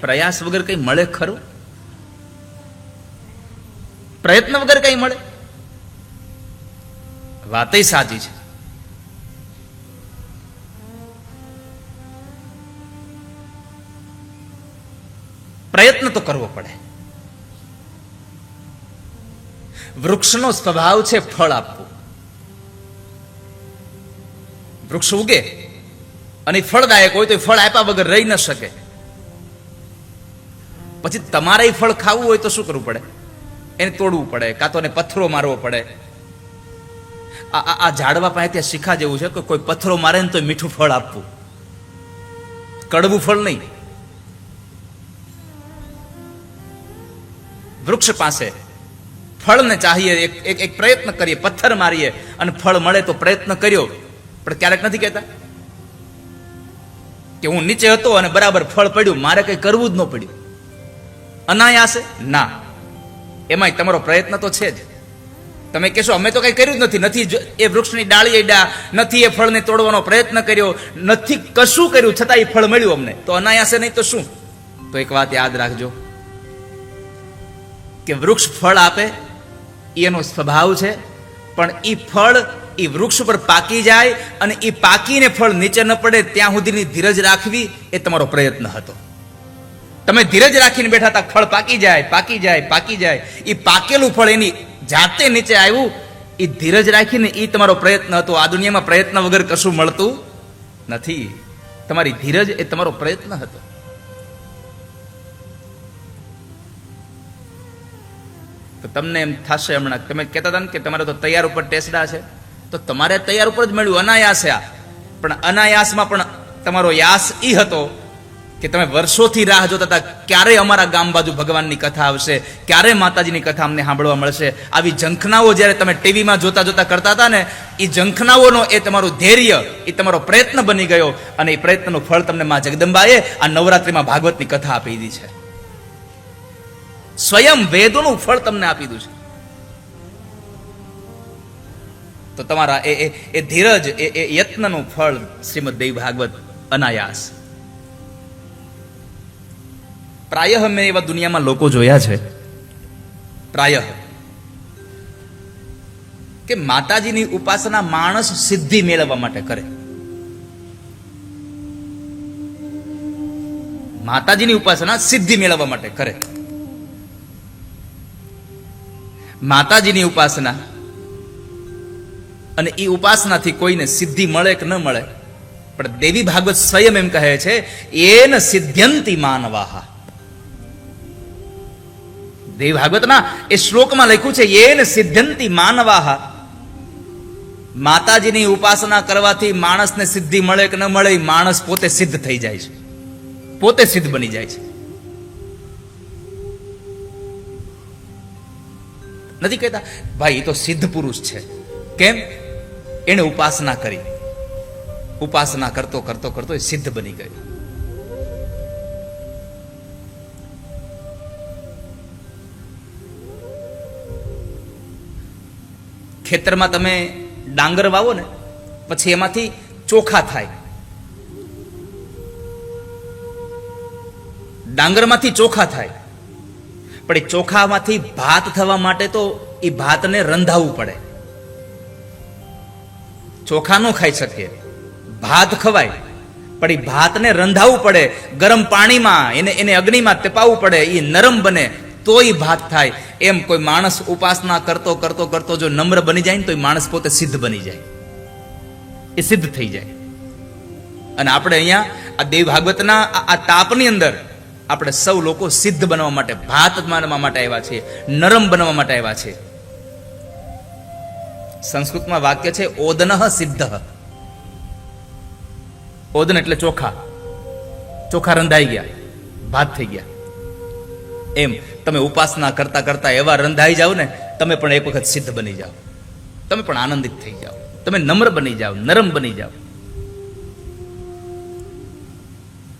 પ્રયાસ વગર કઈ મળે ખરું? પ્રયત્ન વગર કઈ મળે? વાતય સાચી છે. પ્રયત્ન તો કરવો પડે. વૃક્ષનો સ્વભાવ છે ફળ આપવું. વૃક્ષ ઉગે અને ફળદાયક હોય તો ફળ આપ્યા વગર રહી ન શકે. પછી તમારે ફળ ખાવું હોય તો શું કરવું પડે? એને તોડવું પડે, કાં તો એને પથ્થરો મારવો પડે. આ, આ- ઝાડવા પાસે ત્યાં શીખા જેવું છે કે કોઈ પથ્થરો મારે ને તો મીઠું ફળ આપવું. કડવું ફળ નહીં. વૃક્ષ પાસે ફળને ચાહીએ એક એક પ્રયત્ન કરીએ, પથ્થર મારીએ અને ફળ મળે તો પ્રયત્ન કર્યો. પણ ક્યારેક નથી કહેતા? કે હું નીચે હતો અને બરાબર ફળ પડ્યું, મારે કંઈ કરવું જ ન પડ્યું. અનાયાસે? ના. એમાંય તમારો પ્રયત્ન તો છે જ. તમે કહેશો, અમે તો કઈ કર્યું જ નથી. નથી એ વૃક્ષની ડાળી અડ્યા નથી એ ફળને તોડવાનો પ્રયત્ન કર્યો. નથી કશું કર્યું, છતાં એ ફળ મળ્યું અમને. તો અનાયાસે નહીં તો શું? તો એક વાત યાદ રાખજો, કે વૃક્ષ ફળ આપે એનો સ્વભાવ છે, પણ એ ફળ એ વૃક્ષ ઉપર પાકી જાય અને એ પાકીને ફળ નીચે ન પડે, ત્યાં સુધીની ધીરજ રાખવી એ તમારો પ્રયત્ન હતો. તમે ધીરજ રાખીને બેઠા હતા, ફળ પાકી જાય પાકી જાય પાકી જાય. એ પાકેલું ફળ એની જાતે નીચે આવ્યું એ ધીરજ રાખીને એ તમારો પ્રયત્ન હતો. આ દુનિયામાં પ્રયત્ન વગર કશું મળતું નથી. તમારી ધીરજ એ તમારો પ્રયત્ન હતો. તો તમને એમ થશે હમણાં, તમે કહેતા હતા ને કે તમારે તો તૈયાર ઉપર ટેસડા છે. તો તમારે તૈયાર ઉપર જ મળ્યું, અનાયાસ આ. પણ અનાયાસમાં પણ તમારો યાસ ઈ હતો કે તમે વર્ષોથી રાહ જોતા હતા, ક્યારે અમારા ગામ બાજુ ભગવાનની કથા આવશે, ક્યારે માતાજીની કથા અમને સાંભળવા મળશે? આવી ઝંખનાઓ જ્યારે તમે ટીવીમાં જોતા જોતા કરતા હતા ને એ ઝંખનાઓનો એ તમારું ધૈર્ય એ તમારો પ્રયત્ન બની ગયો અને એ પ્રયત્નનું ફળ તમને માં જગદંબાએ આ નવરાત્રિમાં ભાગવતની કથા આપી દીધી છે. સ્વયં વેદોનું ફળ તમને આપી દીધું છે. તો તમારા એ, એ- ધીરજ, એ એ યત્નનું ફળ શ્રીમદ દેવ ભાગવત અનાયાસ પ્રાયઃ મેં એવા દુનિયામાં લોકો જોયા છે. પ્રાય. કે માતાજીની ઉપાસના માણસ સિદ્ધિ મેળવવા માટે કરે. માતાજીની ઉપાસના સિદ્ધિ મેળવવા માટે કરે. માતાજીની ઉપાસના અને એ ઉપાસનાથી કોઈને સિદ્ધિ મળે કે ન મળે, પણ દેવી ભાગવત સ્વયં એમ કહે છે, એન સિદ્ધ્યંતિ માનવાહા. દેવી ભાગવતના એ શ્લોકમાં લખ્યું છે એન સિદ્ધંતિ માનવાહ. માતાજીની ઉપાસના કરવાથી માણસને સિદ્ધિ મળે કે ન મળે માણસ પોતે સિદ્ધ થઈ જાય છે. પોતે સિદ્ધ બની જાય છે. નથી કહેતા, ભાઈ, એ તો સિદ્ધ પુરુષ છે. કેમ? એને ઉપાસના કરી. ઉપાસના કરતો કરતો કરતો એ સિદ્ધ બની ગયો. ખેતરમાં તમે ડાંગર વાવો ને, પછી એમાંથી ચોખા થાય. ડાંગરમાંથી ચોખા થાય. પણ એ ચોખામાંથી ભાત થવા માટે તો એ ભાતને રંધાવવું પડે. ચોખા ન ખાઈ શકીએ. ભાત ખવાય, પણ એ ભાતને રંધાવવું પડે. ગરમ પાણીમાં, એને એને અગ્નિમાં તેપાવવું પડે. એ નરમ બને. તો એ ભાત થાય. એમ કોઈ માણસ ઉપાસના કરતો કરતો કરતો જો નમ્ર બની જાય ને તો એ માણસ પોતે સિદ્ધ બની જાય. એ સિદ્ધ થઈ જાય. અને આપણે અહીંયા આ દેવ ભાગવતના આ- તાપની અંદર આપણે સૌ લોકો સિદ્ધ બનવા માટે, ભાત માનવા માટે આવ્યા છીએ, નરમ બનવા માટે આવ્યા છે સંસ્કૃતમાં વાક્ય છે, ઓદન સિદ્ધ. ઓદન એટલે ચોખા. ચોખા રંધાઈ ગયા. ભાત થઈ ગયા. એમ. તમે ઉપાસના કરતા કરતા એવા રંધાઈ જાઓ ને, તમે પણ એક વખત સિદ્ધ બની જાઓ. તમે પણ આનંદિત થઈ જાઓ. તમે નમ્ર બની જાઓ, નરમ બની જાઓ.